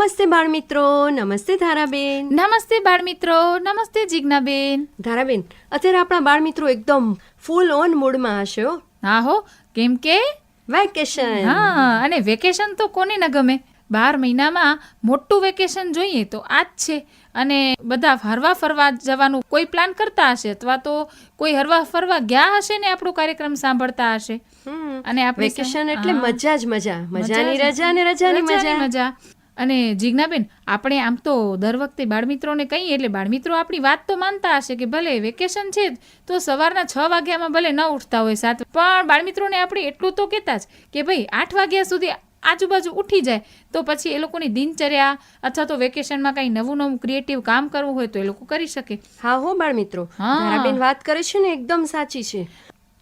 નમસ્તે બાળમિત્રો નમસ્તે ધારાબેન. નમસ્તે બાળમિત્રો નમસ્તે જિજ્ઞાબેન. ધારાબેન અત્યારે આપણા બાળમિત્રો એકદમ ફૂલ ઓન મૂડમાં હશે હો. હા હો કેમ કે? વેકેશન હા અને વેકેશન તો કોને ન ગમે? બાર મહિનામાં મોટું વેકેશન જોઈએ તો આ જ છે. અને બધા હરવા ફરવા જવાનું કોઈ પ્લાન કરતા હશે અથવા તો કોઈ હરવા ફરવા ગયા હશે ને આપણો કાર્યક્રમ સાંભળતા હશે. અને આપણે વેકેશન એટલે મજા જ મજા. મજા મજાની રજા અને રજાની રજાની મજા. મજા. અને જીજ્ઞાબેન આપણે આમ તો દર વખતે બાળમિત્રોને કહીએ એટલે બાળમિત્રો આપણી વાત તો માનતા હશે કે ભલે વેકેશન છે જ તો સવારના છ વાગ્યામાં ભલે ન ઉઠતા હોય સાત પણ બાળમિત્રોને આપણે એટલું તો કહેતા જ કે ભાઈ આઠ વાગ્યા સુધી આજુબાજુ ઉઠી જાય તો પછી એ લોકોની દિનચર્યા અથવા તો વેકેશનમાં કંઈ નવું નવું ક્રિએટિવ કામ કરવું હોય તો એ લોકો કરી શકે. હા હો બાળમિત્રો બેન વાત કરે છે ને એકદમ સાચી છે.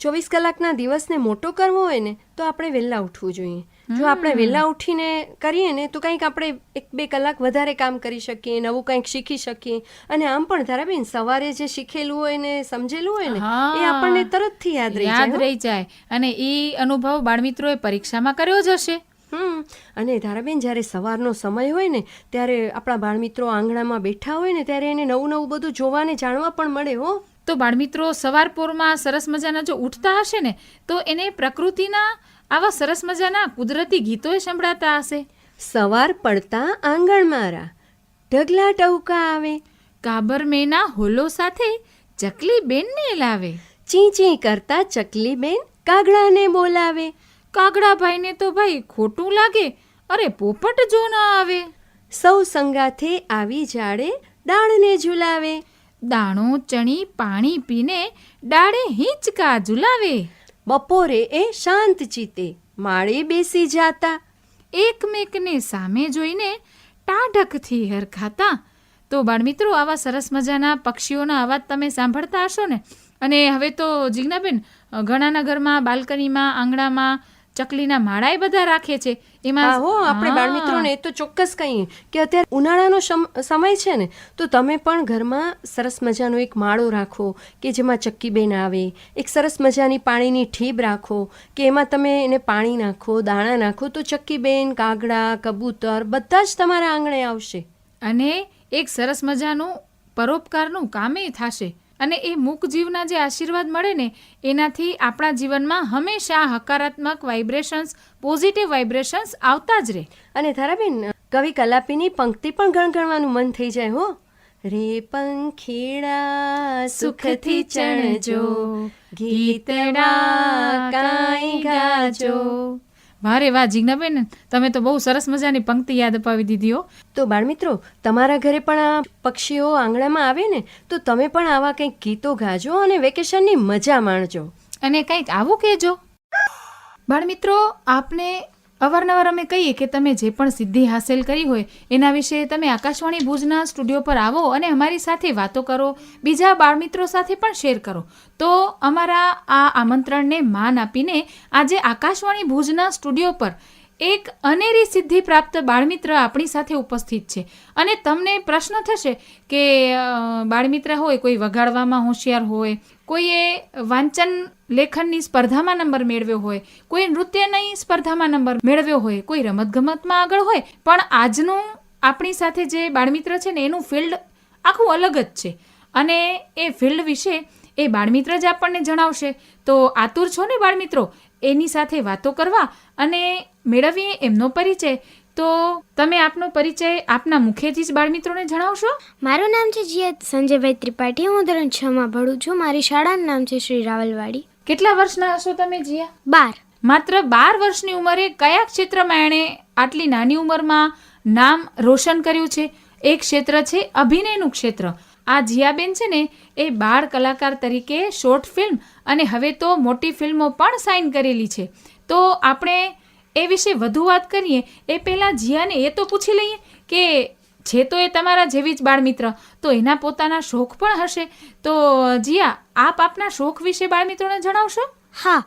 ચોવીસ કલાકના દિવસને મોટો કરવો હોય ને તો આપણે વહેલા ઉઠવું જોઈએ. જો આપણે વહેલા ઉઠીને કરીએ ને તો કંઈક આપણે એક બે કલાક વધારે કામ કરી શકીએ નવું કંઈક શીખી શકીએ. અને આમ પણ ધારાબેન સવારે જે શીખેલું હોય ને સમજેલું હોય ને એ આપણને તરતથી યાદ રહી યાદ રહી જાય. અને એ અનુભવ બાળમિત્રોએ પરીક્ષામાં કર્યો જ હશે. હમ. અને ધારાબેન જ્યારે સવારનો સમય હોય ને ત્યારે આપણા બાળમિત્રો આંગણામાં બેઠા હોય ને ત્યારે એને નવું નવું બધું જોવાને જાણવા પણ મળે હો. તો બાળમિત્રો સવાર પોરમાં સરસ મજાના જો ઉઠતા હશે ને તો એને પ્રકૃતિના આવા સરસ મજાના કુદરતી ગીતોય સંભળાતા હશે. સવાર પડતા આંગણ મારા. ઢગલા ટહુકા આવે. કાબર મેના હોલો સાથે ચકલી બેનને લાવે. ચી ચી કરતા ચકલી બેન કાગડાને બોલાવે. કાગડાભાઈને તો ભાઈ ખોટું લાગે અરે પોપટ જો ન આવે. સૌ સંગાથે આવી જાડે ડાળને ઝુલાવે. દાણો ચણી પાણી પીને ડાળે હિંચકા ઝુલાવે. બપોરે એ શાંત ચિત્તે માળે બેસી જાતા. એકમેકને સામે જોઈને ટાઢકથી હરખાતા તો બાળમિત્રો, આવા સરસ મજાના પક્ષીઓના અવાજ તમે સાંભળતા હશો ને? અને હવે તો જિજ્ઞાબેન ઘણાના ઘરમાં, બાલ્કનીમાં, આંગણામાં ચકલીના માળાએ બધા રાખે છે. એમાં હા આપણે બાળ મિત્રોને એ તો ચોક્કસ કહીએ કે અત્યારે ઉનાળાનો સમ- સમય છે ને તો તમે પણ ઘરમાં સરસ મજાનો એક માળો રાખો કે જેમાં ચક્કીબેન આવે એક સરસ મજાની પાણીની ઠીબ રાખો કે એમાં તમે એને પાણી નાખો દાણા નાખો તો ચક્કીબેન કાગડા કબૂતર બધા જ તમારા આંગણે આવશે. અને એક સરસ મજાનું પરોપકારનું કામે થશે. અને એ મૂક જીવના જે આશીર્વાદ મળે ને, એનાથી આપણા જીવનમાં હંમેશા હકારાત્મક વાઇબ્રેશન્સ પોઝિટિવ વાઇબ્રેશન્સ આવતા જ રહે. અને ધારાબેન, કવિ કલાપીની પંક્તિ પણ ગણગણવાનું મન થઈ જાય હો. રે પંખીડા સુખથી ચણજો, ગીતડા કાંઈ ગાજો. વારે વાહ જીજ્ઞાબેન તમે તો બહુ સરસ મજાની પંક્તિ યાદ અપાવી દીધી હો. તો બાળમિત્રો તમારા ઘરે પણ આ પક્ષીઓ આંગણામાં આવે ને તો તમે પણ આવા કંઈક ગીતો ગાજો અને વેકેશનની મજા માણજો. અને કંઈક આવું કહેજો. બાળમિત્રો આપને અવારનવાર અમે કહીએ કે તમે જે પણ સિદ્ધિ હાંસલ કરી હોય, એના વિશે તમે આકાશવાણી ભુજના સ્ટુડિયો પર આવો અને અમારી સાથે વાતો કરો, બીજા બાળમિત્રો સાથે પણ શેર કરો. તો અમારા આ આમંત્રણને માન આપીને આજે આકાશવાણી ભુજના સ્ટુડિયો પર એક અનેરી સિદ્ધિ પ્રાપ્ત બાળમિત્ર આપણી સાથે ઉપસ્થિત છે. અને તમને પ્રશ્ન થશે કે બાળમિત્ર હોય, કોઈ વગાડવામાં હોશિયાર હોય, કોઈએ વાંચન લેખનની સ્પર્ધામાં નંબર મેળવ્યો હોય, કોઈ નૃત્યની સ્પર્ધામાં નંબર મેળવ્યો હોય, કોઈ રમતગમતમાં આગળ હોય, પણ આજનું આપણી સાથે જે બાળમિત્ર છે ને, એનું ફિલ્ડ આખું અલગ જ છે. અને એ ફિલ્ડ વિશે એ બાળમિત્ર જ આપણને જણાવશે. તો આતુર છો ને બાળમિત્રો? એની સાથે વાતો કરવા અને મેળવીએ એમનો પરિચય. તો તમે આપનો પરિચય આપના મુખેથી જ બાળમિત્રોને જણાવશો? મારું નામ છે જીયત સંજયભાઈ ત્રિપાઠી. હું ધોરણ છ માં ભણું છું. મારી શાળાનું નામ છે શ્રી રાવલવાડી. કેટલા વર્ષના હશો તમે જીયા? બાર. માત્ર બાર વર્ષની ઉંમરે કયા ક્ષેત્રમાં એણે આટલી નાની ઉંમરમાં નામ રોશન કર્યું છે? એ ક્ષેત્ર છે અભિનયનું ક્ષેત્ર. આ જીયાબેન છે ને એ બાળ કલાકાર તરીકે શોર્ટ ફિલ્મ અને હવે તો મોટી ફિલ્મો પણ સાઇન કરેલી છે. તો આપણે એ વિશે વધુ વાત કરીએ. એ પહેલાં જીયાને એ તો પૂછી લઈએ કે છે તો એ તમારા જેવી જ બાળમિત્ર તો એના પોતાના શોખ પણ હશે? તો જીયા આપ આપના શોખ વિશે બાળમિત્રોને જણાવશો? હા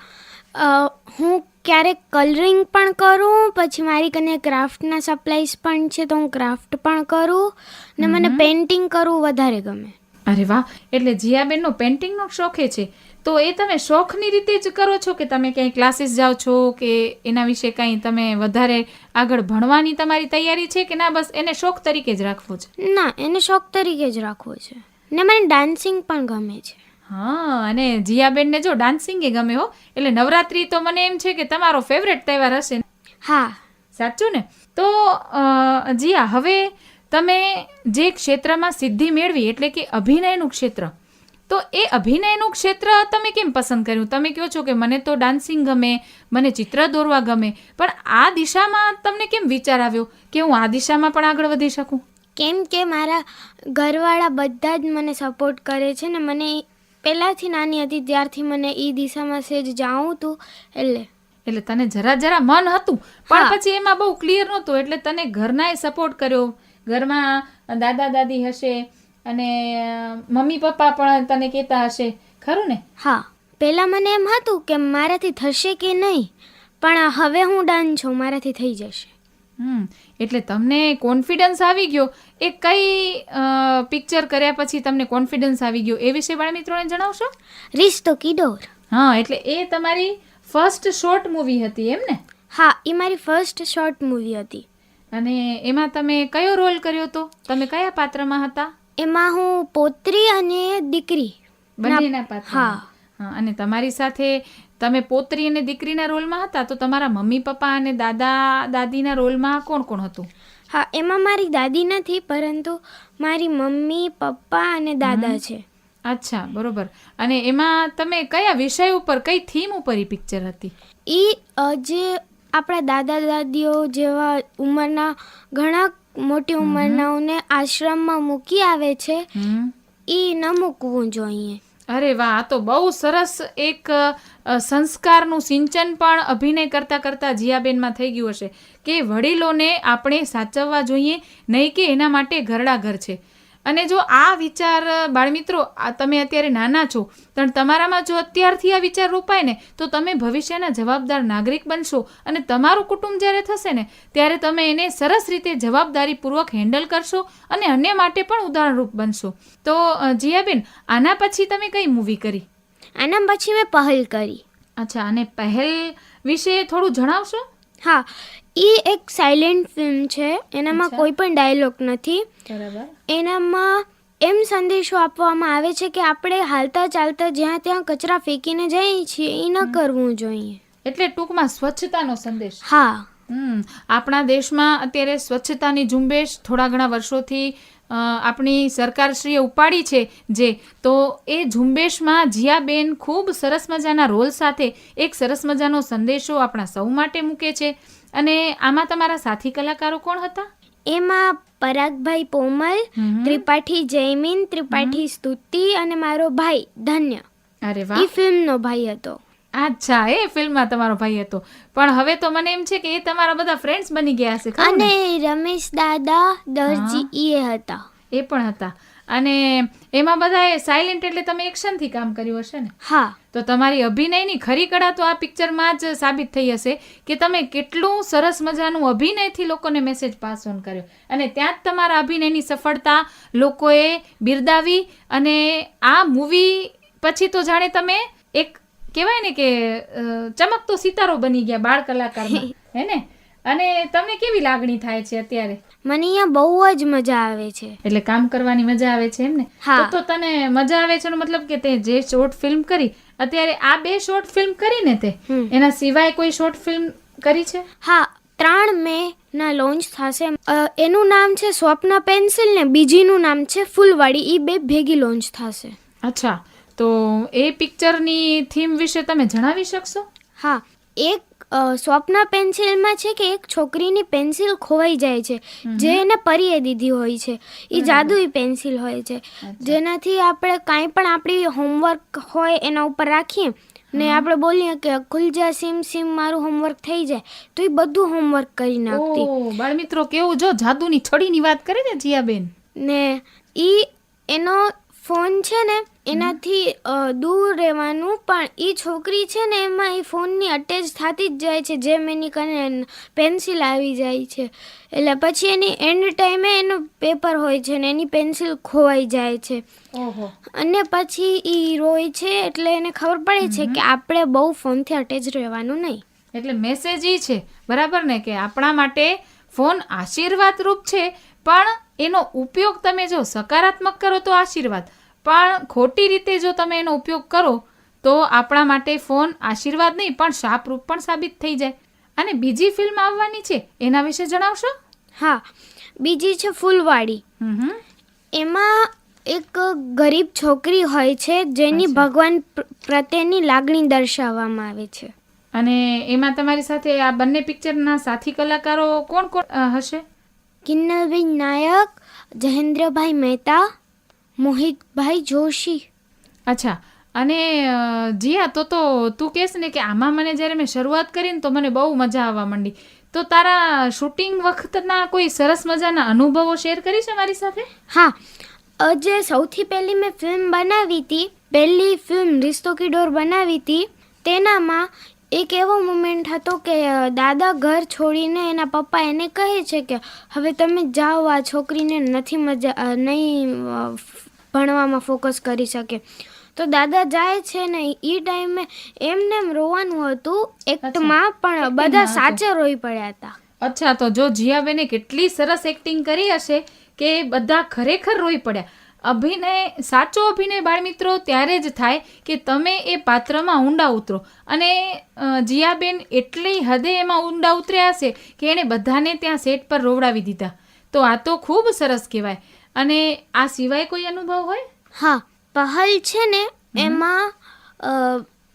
હું ક્યારેક કલરિંગ પણ કરું પછી મારી કને ક્રાફ્ટના સપ્લાઈઝ પણ છે તો હું ક્રાફ્ટ પણ કરું ને મને પેઇન્ટિંગ કરવું વધારે ગમે. અરે વાહ એટલે જીયાબેનનો પેન્ટિંગનો શોખે છે. તો એ તમે શોખની રીતે જ કરો છો કે તમે ક્યાંય ક્લાસીસ જાઓ છો કે એના વિશે કાંઈ તમે વધારે આગળ ભણવાની તમારી તૈયારી છે કે ના? બસ એને શોખ તરીકે જ રાખવો છે. ના એને શોખ તરીકે જ રાખવો છે. ને મને ડાન્સિંગ પણ ગમે છે. હા અને જીયાબેનને જો ડાન્સિંગ એ ગમે હો એટલે નવરાત્રી તો મને એમ છે કે તમારો ફેવરેટ તહેવાર હશે. હા. સાચું ને? તો જીયા હવે તમે જે ક્ષેત્રમાં સિદ્ધિ મેળવી એટલે કે અભિનયનું ક્ષેત્ર તો એ અભિનયનું ક્ષેત્ર તમે કેમ પસંદ કર્યું? તમે કહો છો કે મને તો ડાન્સિંગ ગમે મને ચિત્ર દોરવા ગમે પણ આ દિશામાં તમને કેમ વિચાર આવ્યો કે હું આ દિશામાં પણ આગળ વધી શકું? કેમ કે મારા ઘરવાળા બધા જ મને સપોર્ટ કરે છે ને મને પહેલાંથી નાની હતી ત્યારથી મને એ દિશામાં સેજ જાઉં તું એટલે. એટલે તને જરા જરા મન હતું પણ પછી એમાં બહુ ક્લિયર નહોતું એટલે તને ઘરનાએ સપોર્ટ કર્યો. ઘરમાં દાદા દાદી હશે અને મમ્મી પપ્પા પણ તને કહેતા હશે ખરું ને? હા પહેલાં મને એમ હતું કે મારાથી થશે કે નહીં પણ હવે હું ડન છું મારાથી થઈ જશે. હમ એટલે તમને કોન્ફિડન્સ આવી ગયો. એ કઈ પિક્ચર કર્યા પછી તમને કોન્ફિડન્સ આવી ગયો? એ વિશે બાળ મિત્રોને જણાવશો? રિશ્તો કિડોર હા એટલે એ તમારી ફર્સ્ટ શોર્ટ મૂવી હતી એમ ને? હા એ મારી ફર્સ્ટ શોર્ટ મૂવી હતી. અને એમાં તમે કયો રોલ કર્યો હતો? તમે કયા પાત્રમાં હતા? એમાં હું પોત્રી અને દીકરી. બંનેના પાત્ર હા. અને તમારી સાથે તમે પોત્રી અને દીકરીના રોલમાં હતા તો તમારા મમ્મી પપ્પા અને દાદા દાદીના રોલમાં કોણ કોણ હતું? હા એમાં મારી દાદી નથી પરંતુ મારી મમ્મી પપ્પા અને દાદા છે. અચ્છા બરોબર. અને એમાં તમે કયા વિષય ઉપર કઈ થીમ ઉપર એ પિક્ચર હતી? એ જે આપણા દાદા દાદીઓ જેવા ઉંમરના ઘણા મોટી ઉંમરનાઓને આશ્રમમાં મૂકી આવે છે એ ન મૂકવું જોઈએ. અરે વાહ આ તો બહુ સરસ એક સંસ્કારનું સિંચન પણ અભિનય કરતાં કરતાં જીયાબેનમાં થઈ ગયું હશે. કે વડીલોને આપણે સાચવવા જોઈએ નહીં કે એના માટે ઘરડા ઘર છે. અને જો આ વિચાર બાળમિત્રો આ તમે અત્યારે નાના છો પણ તમારામાં જો અત્યારથી આ વિચાર રોપાય ને તો તમે ભવિષ્યના જવાબદાર નાગરિક બનશો અને તમારું કુટુંબ જ્યારે થશે ને ત્યારે તમે એને સરસ રીતે જવાબદારીપૂર્વક હેન્ડલ કરશો અને અન્ય માટે પણ ઉદાહરણરૂપ બનશો. તો જીયાબેન આના પછી તમે કઈ મૂવી કરી? આના પછી મેં પહેલ કરી. અચ્છા અને પહેલ વિશે થોડું જણાવશો? હા એ એક સાયલેન્ટ ફિલ્મ છે. એનામાં કોઈ પણ ડાયલોગ નથી. બરાબર. એનામાં એમ સંદેશો આપવામાં આવે છે કે આપણે હાલતા ચાલતા જ્યાં ત્યાં કચરા ફેંકીને જઈએ છીએ એ ન કરવું જોઈએ. એટલે ટૂંકમાં સ્વચ્છતાનો સંદેશ. હા. આપણા દેશમાં અત્યારે સ્વચ્છતાની ઝુંબેશ થોડા ઘણા વર્ષોથી આપણી સરકારશ્રીએ ઉપાડી છે જે. તો એ ઝુંબેશમાં જીયાબેન ખૂબ સરસ મજાના રોલ સાથે એક સરસ મજાનો સંદેશો આપણા સૌ માટે મૂકે છે. અને આમાં તમારા સાથી કલાકારો કોણ હતા? એમાં પરાગભાઈ પોમલ ત્રિપાઠી જયમીન ત્રિપાઠી સ્તુતિ અને મારો ભાઈ ધન્ય. અરે એ વાહ. ફિલ્મનો ભાઈ હતો. અચ્છા એ ફિલ્મમાં તમારો ભાઈ હતો. પણ હવે તો મને એમ છે કે એ તમારા બધા ફ્રેન્ડ્સ બની ગયા હશે ખરું અને રમેશ દાદા દરજી એ હતા. એ પણ હતા. અને એમાં બધાએ સાયલેન્ટ એટલે તમે એક્શનથી કામ કર્યું હશે ને? હા. તો તમારી અભિનયની ખરી કળા તો આ પિક્ચરમાં જ સાબિત થઈ હશે કે તમે કેટલું સરસ મજાનું અભિનયથી લોકોને મેસેજ પાસ ઓન કર્યો. અને ત્યાં જ તમારા અભિનયની સફળતા લોકોએ બિરદાવી અને આ મૂવી પછી તો જાણે તમે એક કહેવાય ને કે ચમકતો સિતારો બની ગયા બાળ કલાકારમાં. હે ને? અને તમને કેવી લાગણી થાય છે અત્યારે? મને અહીંયા બહુ જ મજા આવે છે. એટલે કામ કરવાની મજા આવે છે એમ ને હા. તો તો તને મજા આવે છે એનો મતલબ કે તે જે શોર્ટ ફિલ્મ કરી અત્યારે આ બે શોર્ટ ફિલ્મ કરી ને તે હમ. એના સિવાય કોઈ શોર્ટ ફિલ્મ કરી છે? હા ત્રણ મે ના લોન્ચ થશે. અ, એનું નામ છે સ્વપ્ન પેન્સિલ ને બીજીનું નામ છે ફૂલવાડી. એ બે ભેગી લોન્ચ થશે. અચ્છા. તો એ પિક્ચરની થીમ વિશે તમે જણાવી શકશો? હા. એક સ્વપ્ન પેન્સિલમાં છે કે એક છોકરીની પેન્સિલ ખોવાઈ જાય છે જે એને પરીએ દીધી હોય છે. એ જાદુઈ પેન્સિલ હોય છે. જેનાથી આપણે કાંઈ પણ આપણી હોમવર્ક હોય એના ઉપર રાખીએ ને આપણે બોલીએ કે ખુલજા સીમ સીમ મારું હોમવર્ક થઈ જાય તો એ બધું હોમવર્ક કરી નાખતી. બાળ મિત્રો કેવું જો જાદુની છડીની વાત કરે ને જીયાબેન? ને ઈ એનો ફોન છે ને એનાથી દૂર રહેવાનું પણ એ છોકરી છે ને એમાં એ ફોનની અટેચ થતી જ જાય છે જેમ એની કને પેન્સિલ આવી જાય છે. એટલે પછી એની એન્ડ ટાઈમે એનું પેપર હોય છે ને એની પેન્સિલ ખોવાઈ જાય છે. અને પછી એ રોય છે એટલે એને ખબર પડે છે કે આપણે બહુ ફોનથી અટેચ રહેવાનું નહીં. એટલે મેસેજ ઈ છે બરાબર ને કે આપણા માટે ફોન આશીર્વાદ રૂપ છે પણ એનો ઉપયોગ તમે જો સકારાત્મક કરો તો આશીર્વાદ. પણ ખોટી રીતે જો તમે એનો ઉપયોગ કરો તો આપણા માટે ફોન આશીર્વાદ નહીં પણ શાપરૂપ પણ સાબિત થઈ જાય. અને બીજી ફિલ્મ આવવાની છે એના વિશે જણાવશો? હા બીજી છે ફૂલવાડી. એમાં એક ગરીબ છોકરી હોય છે જેની ભગવાન પ્રત્યેની લાગણી દર્શાવવામાં આવે છે. અને એમાં તમારી સાથે આ બંને પિક્ચરના સાથી કલાકારો કોણ કોણ હશે? કિન્નરબેન નાયક જહેન્દ્રભાઈ મહેતા મોહિતભાઈ જોશી. અચ્છા. અને જીયા તો તો તું કહેશ ને કે આમાં મને જ્યારે મેં શરૂઆત કરી ને તો મને બહુ મજા આવવા માંડી. તો તારા શૂટિંગ વખતના કોઈ સરસ મજાના અનુભવો શેર કરી છે મારી સાથે? હા. જે સૌથી પહેલી મેં ફિલ્મ બનાવી હતી. પહેલી ફિલ્મ રિશ્તો કી ડોર બનાવી હતી. તેનામાં એક એવો મુમેન્ટ હતો કે દાદા ઘર છોડીને એના પપ્પા એને કહે છે કે હવે તમે જાઓ આ છોકરીને નથી મજા નહીં ભણવામાં ફોકસ કરી શકે. તો દાદા જાય છે ને એ ટાઈમે એમને એમ રોવાનું હતું એક્ટમાં પણ બધા. સાચે રોઈ પડ્યા હતા. અચ્છા તો જો જીયાબેને કેટલી સરસ એક્ટિંગ કરી હશે કે બધા ખરેખર રોઈ પડ્યા. અભિનય સાચો અભિનય બાળમિત્રો ત્યારે જ થાય કે તમે એ પાત્રમાં ઊંડા ઉતરો. અને જીયાબેન એટલી હદે એમાં ઊંડા ઉતર્યા હશે કે એણે બધાને ત્યાં સેટ પર રોવડાવી દીધા. તો આ તો ખૂબ સરસ કહેવાય. અને આ સિવાય કોઈ અનુભવ હોય? હા પહલ છે ને એમાં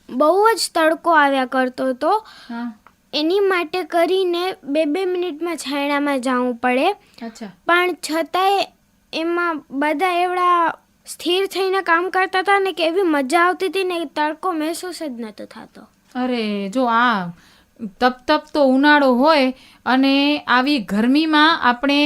બહુ જ તડકો આવ્યા કરતો હતો. એની માટે કરીને બે બે મિનિટમાં છાયણામાં જવું પડે. અચ્છા. પણ છતાંય એમાં બધા એવડા સ્થિર થઈને કામ કરતા હતા ને કે એવી મજા આવતી હતી ને તડકો મહેસૂસ જ નહોતો થતો. અરે, જો આ તપ તપ તો ઉનાળો હોય અને આવી ગરમીમાં આપણે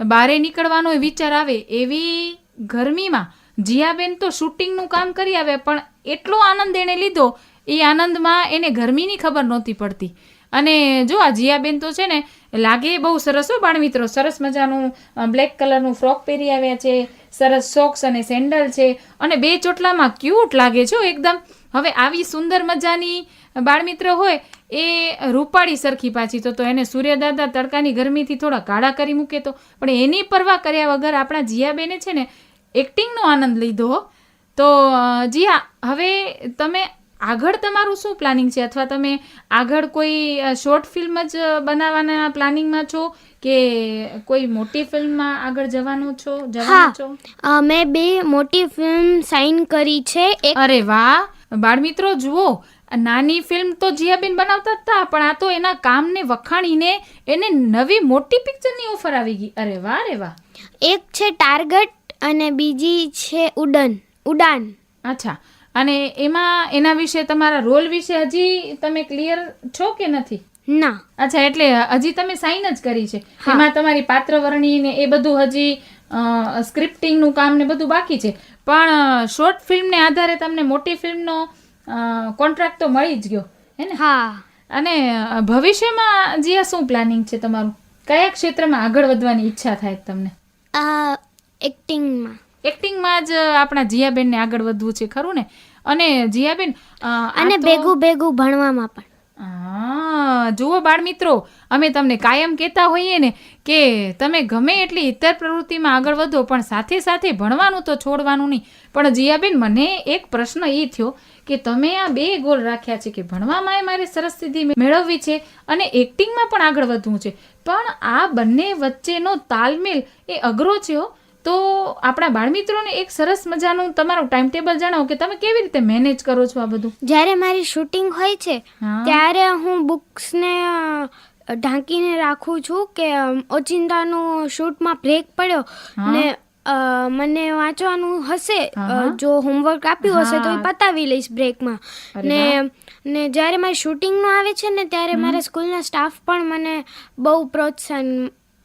બારે નીકળવાનો વિચાર આવે, એવી ગરમીમાં જીયાબેન તો શૂટિંગનું કામ કરી આવે પણ એટલો આનંદ એણે લીધો, એ આનંદમાં એને ગરમીની ખબર નહોતી પડતી. અને જો આ જીયાબેન તો છે ને લાગે બહુ સરસ હો બાળમિત્રો. સરસ મજાનું બ્લેક કલરનું ફ્રોક પહેરી આવ્યા છે. સરસ સોક્સ અને સેન્ડલ છે. અને બે ચોટલામાં ક્યુટ લાગે છે એકદમ. હવે આવી સુંદર મજાની બાળમિત્ર હોય એ રૂપાળી સરખી પાછી. તો એને સૂર્યદાદા તડકાની ગરમીથી થોડા કાળા કરી મૂકે તો. પણ એની પરવા કર્યા વગર આપણા જીયાબેને છે ને એક્ટિંગનો આનંદ લીધો. તો જીયા, હવે તમે આગળ તમારું શું પ્લાનિંગ છે? અથવા તમે આગળ કોઈ શોર્ટ ફિલ્મ જ બનાવવાના પ્લાનિંગમાં છો કે કોઈ મોટી ફિલ્મમાં આગળ જવાનું છો જવાનું છો? મેં બે મોટી ફિલ્મ સાઇન કરી છે. અરે વાહ! બાળમિત્રો જુઓ નાની ફિલ્મ તો જીયાબેન બનાવતા હતા પણ આ તો એના કામને વખાણીને એને નવી મોટી પિક્ચરની ઓફર આવી ગઈ. અરે વાહ રે વાહ! એક છે ટાર્ગેટ અને બીજી છે ઉડન ઉડાન અચ્છા. અને એમાં એના વિશે તમારા રોલ વિશે હજી તમે ક્લિયર છો કે નથી? ના. અચ્છા એટલે હજી તમે સાઈન જ કરી છે. એમાં તમારી પાત્રવરણી ને એ બધું હજી સ્ક્રિપ્ટિંગનું કામ ને બધું બાકી છે. પણ શોર્ટ ફિલ્મને આધારે તમને મોટી ફિલ્મનો કોન્ટ્રાક્ટ તો મળી જ ગયો હે ને? હા. અને ભવિષ્યમાં જીયા શું પ્લાનિંગ છે તમારું? કયા ક્ષેત્રમાં આગળ વધવાની ઈચ્છા થાય તમને? આ એક્ટિંગમાં એક્ટિંગમાં જ આપણા જીયાબેનને આગળ વધવું છે ખરું ને? અને જીયાબેન અને ભેગું ભેગું ભણવામાં પણ. જુઓ બાળ મિત્રો અમે તમને કાયમ કહેતા હોઈએ ને કે તમે ગમે એટલી ઇતર પ્રવૃત્તિમાં આગળ વધો પણ સાથે સાથે ભણવાનું તો છોડવાનું નહીં. પણ જીયાબેન મને એક પ્રશ્ન એ થયો કે તમે આ બે ગોલ રાખ્યા છે કે ભણવામાં મારે સરસ સિદ્ધિ મેળવવી છે અને એક્ટિંગમાં પણ આગળ વધવું છે. પણ આ બંને વચ્ચેનો તાલમેલ એ અઘરો છે હો. તો આપણા બાળમિત્રોને એક સરસ મજાનું તમારું ટાઈમ ટેબલ જણાવો કે તમે કેવી રીતે મેનેજ કરો છો આ બધું? જ્યારે મારી શૂટિંગ હોય છે ત્યારે હું બુક્સને ઢાંકીને રાખું છું કે ઓચિંતાનું શૂટમાં બ્રેક પડ્યો ને મને વાંચવાનું હશે જો હોમવર્ક આપ્યું હશે તો એ પતાવી લઈશ બ્રેકમાં ને ને જ્યારે મારી શૂટિંગનું આવે છે ને ત્યારે મારા સ્કૂલના સ્ટાફ પણ મને બહુ પ્રોત્સાહન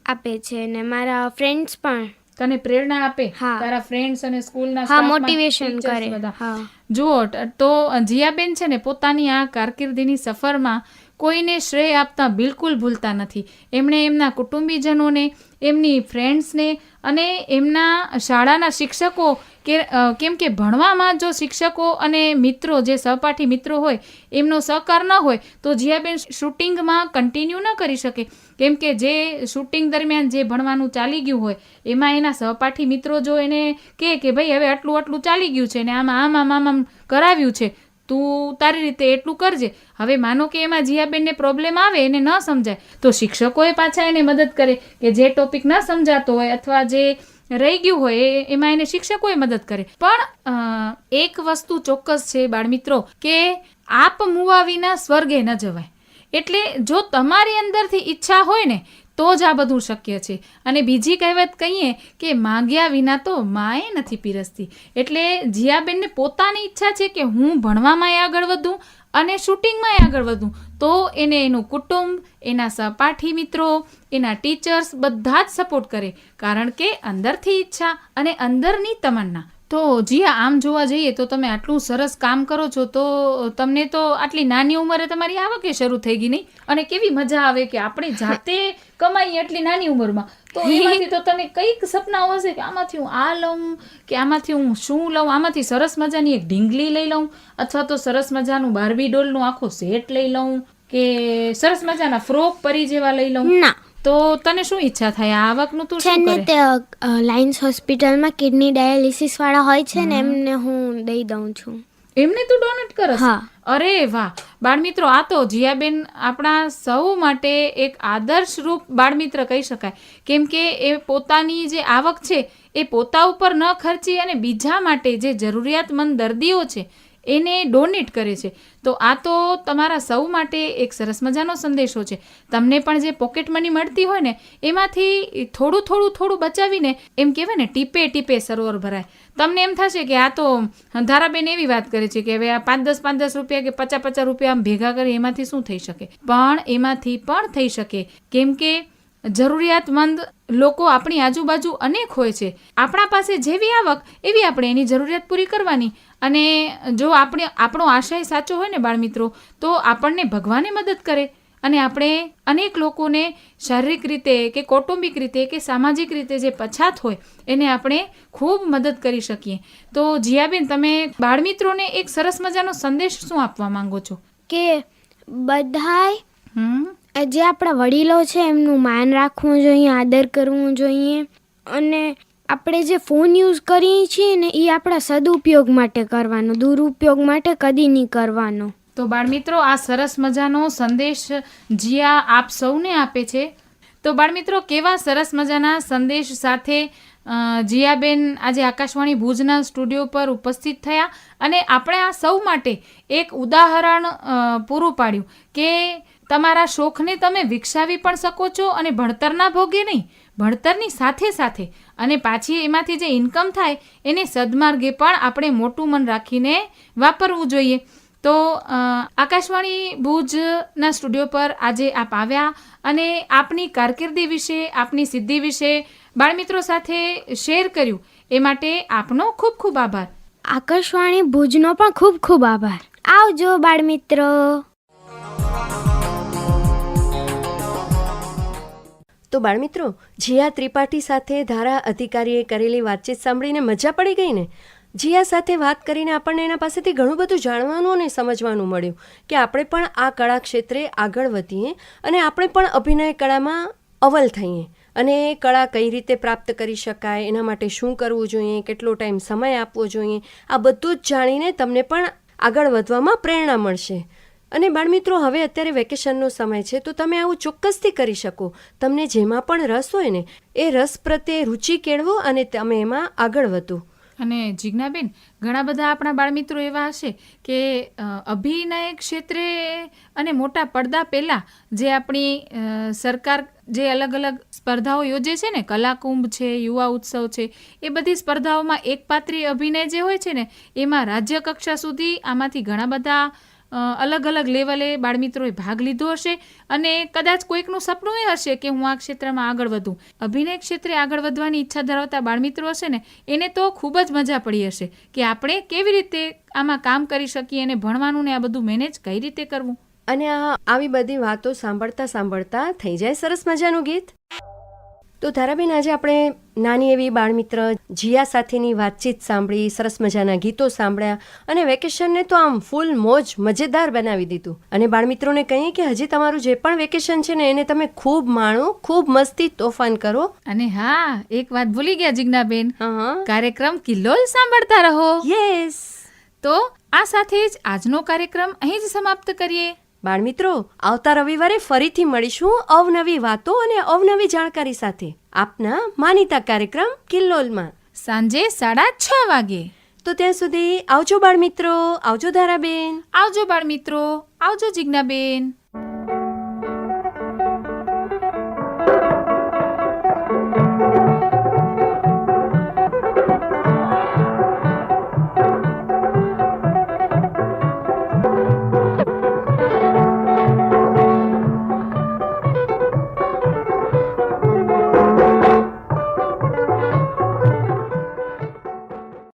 આપે છે ને મારા ફ્રેન્ડ્સ પણ. તને પ્રેરણા આપે તારા ફ્રેન્ડ્સ અને સ્કૂલના હા મોટિવેશન કરે. બધા. જુઓ તો જીયાબેન છે ને પોતાની આ કારકિર્દીની સફરમાં કોઈને શ્રેય આપતા બિલકુલ ભૂલતા નથી. એમણે એમના કુટુંબીજનોને, એમની ફ્રેન્ડ્સને અને એમના શાળાના શિક્ષકો કે કેમ કે ભણવામાં જો શિક્ષકો અને મિત્રો, જે સહપાઠી મિત્રો હોય, એમનો સહકાર ન હોય, તો જીયાબેન શૂટિંગમાં કન્ટિન્યુ ન કરી શકે. કેમ કે જે શૂટિંગ દરમિયાન જે ભણવાનું ચાલી ગયું હોય, એમાં એના સહપાઠી મિત્રો જો એને કહે કે, ભાઈ, હવે આટલું આટલું ચાલી ગયું છે ને આમ આમ આમ આમ કરાવ્યું છે તું તારી રીતે એટલું કરજે. હવે માનો કે એમાં જીયાબેનને પ્રોબ્લેમ આવે, એને ન સમજાય, તો શિક્ષકોએ પાછા એને મદદ કરે કે જે ટોપિક ન સમજાતો હોય અથવા જે રહી ગયું હોય એમાં એને શિક્ષકોએ મદદ કરે. પણ એક વસ્તુ ચોક્કસ છે બાળમિત્રો કે આપ મુવા વિના સ્વર્ગે ન જવાય. એટલે જો તમારી અંદરથી ઈચ્છા હોય ને તો જ આ બધું શક્ય છે. અને બીજી કહેવત કહીએ કે માંગ્યા વિના તો માએ નથી પીરસતી. એટલે જીયાબેનને પોતાની ઈચ્છા છે કે હું ભણવામાં આગળ વધું અને શૂટિંગમાં આગળ વધું. તો એને એનું કુટુંબ, એના સહપાઠી મિત્રો, એના ટીચર્સ બધા જ સપોર્ટ કરે. કારણ કે અંદરથી ઈચ્છા અને અંદરની તમન્ના. તો જીયા આમ જોવા જઈએ તો તમે આટલું સરસ કામ કરો છો તો તમને તો આટલી નાની ઉંમરે તમારી આવકે શરૂ થઈ ગઈ નહીં? અને કેવી મજા આવે કે આપણે જાતે કમાઈએ એટલી નાની ઉંમરમાં. તો એમાંથી તો તને કંઈક સપનાઓ હશે કે આમાંથી હું આ લઉં કે આમાંથી હું શું લઉં? આમાંથી સરસ મજાની એક ઢીંગલી લઈ લઉં અથવા તો સરસ મજાનું બાર્બી ડોલનું આખો સેટ લઈ લઉં કે સરસ મજાના ફ્રોક પરી જેવા લઈ લઉં? ના. તો તને શું ઈચ્છા થાય? આ આવકનું તું છે શું ને કરે? તે લાઇન્સ હોસ્પિટલમાં કિડની ડાયાલિસિસ વાળા હોય છે ને એમને હું દઈ દઉં છું. એમને તું ડોનેટ કરસ? હા. અરે વાહ. બાળમિત્રો આ તો જીયાબેન આપણા સૌ માટે એક આદર્શરૂપ બાળમિત્ર કહી શકાય. કેમ કે એ પોતાની જે આવક છે એ પોતા ઉપર ન ખર્ચી અને બીજા માટે જે જરૂરિયાતમંદ દર્દીઓ છે એને ડોનેટ કરે છે. તો આ તો તમારા સૌ માટે એક સરસ મજાનો સંદેશો છે. તમને પણ જે પોકેટ મની મળતી હોય ને, એમાંથી થોડું થોડું થોડું બચાવીને, એમ કહેવાય ને, ટીપે ટીપે સરોવર ભરાય. તમને એમ થશે કે આ તો ધારાબેન એવી વાત કરે છે કે હવે આ પાંચ દસ પાંચ દસ રૂપિયા કે પચાસ પચાસ રૂપિયા આમ ભેગા કરી એમાંથી શું થઈ શકે? પણ એમાંથી પણ થઈ શકે. કેમ કે જરૂરિયાતમંદ લોકો આપણી આજુબાજુ અનેક હોય છે. આપણા પાસે જેવી આવક, એવી આપણે એની જરૂરિયાત પૂરી કરવાની. અને જો આપણે આપણો આશય સાચો હોય ને બાળમિત્રો તો આપણને ભગવાને મદદ કરે. અને આપણે અનેક લોકોને શારીરિક રીતે કે કૌટુંબિક રીતે કે સામાજિક રીતે જે પછાત હોય એને આપણે ખૂબ મદદ કરી શકીએ. તો જીયાબેન તમે બાળમિત્રોને એક સરસ મજાનો સંદેશ શું આપવા માંગો છો? કે બધાય જે આપણા વડીલો છે એમનું માન રાખવું જોઈએ આદર કરવું જોઈએ. અને આપણે જે ફોન યુઝ કરીએ છીએ ને એ આપણા સદુપયોગ માટે કરવાનો, દુરુપયોગ માટે કદી નહીં કરવાનો. તો બાળમિત્રો આ સરસ મજાનો સંદેશ જીયા આપ સૌને આપે છે. તો બાળમિત્રો કેવા સરસ મજાના સંદેશ સાથે જીયાબેન આજે આકાશવાણી ભુજના સ્ટુડિયો પર ઉપસ્થિત થયા અને આપણે આ સૌ માટે એક ઉદાહરણ પૂરું પાડ્યું કે તમારા શોખને તમે વિકસાવી પણ શકો છો અને ભણતરના ભોગે નહીં. ભણતરની સાથે સાથે અને પાછી એમાંથી જે ઇન્કમ થાય, એને સદમાર્ગે પણ આપણે મોટું મન રાખીને વાપરવું જોઈએ. તો આકાશવાણી ભુજના સ્ટુડિયો પર આજે આપ આવ્યા અને આપની કારકિર્દી વિશે, આપની સિદ્ધિ વિશે બાળમિત્રો સાથે શેર કર્યું. એ માટે આપનો ખૂબ ખૂબ આભાર. આકાશવાણી ભુજનો પણ ખૂબ ખૂબ આભાર. આવજો બાળમિત્રો. તો બાળમિત્રો, જીયા ત્રિપાઠી સાથે ધારા અધિકારીએ કરેલી વાતચીત સાંભળીને મજા પડી ગઈ ને? જીયા સાથે વાત કરીને આપણને એના પાસેથી ઘણું બધું જાણવાનું અને સમજવાનું મળ્યું કે આપણે પણ આ કળા ક્ષેત્રે આગળ વધીએ અને આપણે પણ અભિનય કળામાં અવલ થઈએ. અને એ કળા કઈ રીતે પ્રાપ્ત કરી શકાય, એના માટે શું કરવું જોઈએ, કેટલો ટાઈમ સમય આપવો જોઈએ, આ બધું જ જાણીને તમને પણ આગળ વધવામાં પ્રેરણા મળશે. અને બાળમિત્રો, હવે અત્યારે વેકેશનનો સમય છે, તો તમે આવું ચોક્કસથી કરી શકો. તમને જેમાં પણ રસ હોય ને, એ રસ પ્રત્યે રુચિ કેળવો અને તમે એમાં આગળ વધો. અને જિજ્ઞાબેન, ઘણા બધા આપણા બાળમિત્રો એવા હશે કે અભિનય ક્ષેત્રે અને મોટા પડદા પહેલાં જે આપણી સરકાર જે અલગ અલગ સ્પર્ધાઓ યોજે છે ને, કલાકુંભ છે, યુવા ઉત્સવ છે, એ બધી સ્પર્ધાઓમાં એકપાત્રી અભિનય જે હોય છે ને, એમાં રાજ્ય કક્ષા સુધી આમાંથી ઘણા બધા અલગ અલગ લેવલે બાળમિત્રોએ ભાગ લીધો હશે અને કદાચ કોઈકનું સપનું એ હશે કે હું આ ક્ષેત્રમાં આગળ વધું. અભિનય ક્ષેત્રે આગળ વધવાની ઈચ્છા ધરાવતા બાળમિત્રો હશે ને, એને તો ખૂબ જ મજા પડી હશે કે આપણે કેવી રીતે આમાં કામ કરી શકીએ અને ભણવાનું ને આ બધું મેનેજ કઈ રીતે કરવું? અને આ આવી બધી વાતો સાંભળતા સાંભળતા થઈ જાય સરસ મજાનું ગીત. તો ધારાબેન આજે આપણે નાની એવી બાળમિત્ર જીયા સાથેની વાતચીત સાંભળી સરસ મજાના ગીતો સાંભળ્યા અને વેકેશનને તો આમ ફૂલ મોજ મજેદાર બનાવી દીધું. અને બાળમિત્રોને કહીએ કે હજી તમારું જે પણ વેકેશન છે ને એને તમે ખૂબ માણો ખૂબ મસ્તી તોફાન કરો. અને હા એક વાત ભૂલી ગયા જિજ્ઞાબેન કાર્યક્રમ કિલ્લોલ સાંભળતા રહો. યસ તો આ સાથે જ આજનો કાર્યક્રમ અહીં જ સમાપ્ત કરીએ. બાળમિત્રો આવતા રવિવારે ફરીથી મળીશું અવનવી વાતો અને અવનવી જાણકારી સાથે. આપના માનીતા કાર્યક્રમ કિલ્લોલમાં. સાંજે સાડા છ વાગે. તો ત્યાં સુધી આવજો બાળમિત્રો આવજો ધારાબેન. આવજો બાળ મિત્રો આવજો જિજ્ઞાબેન.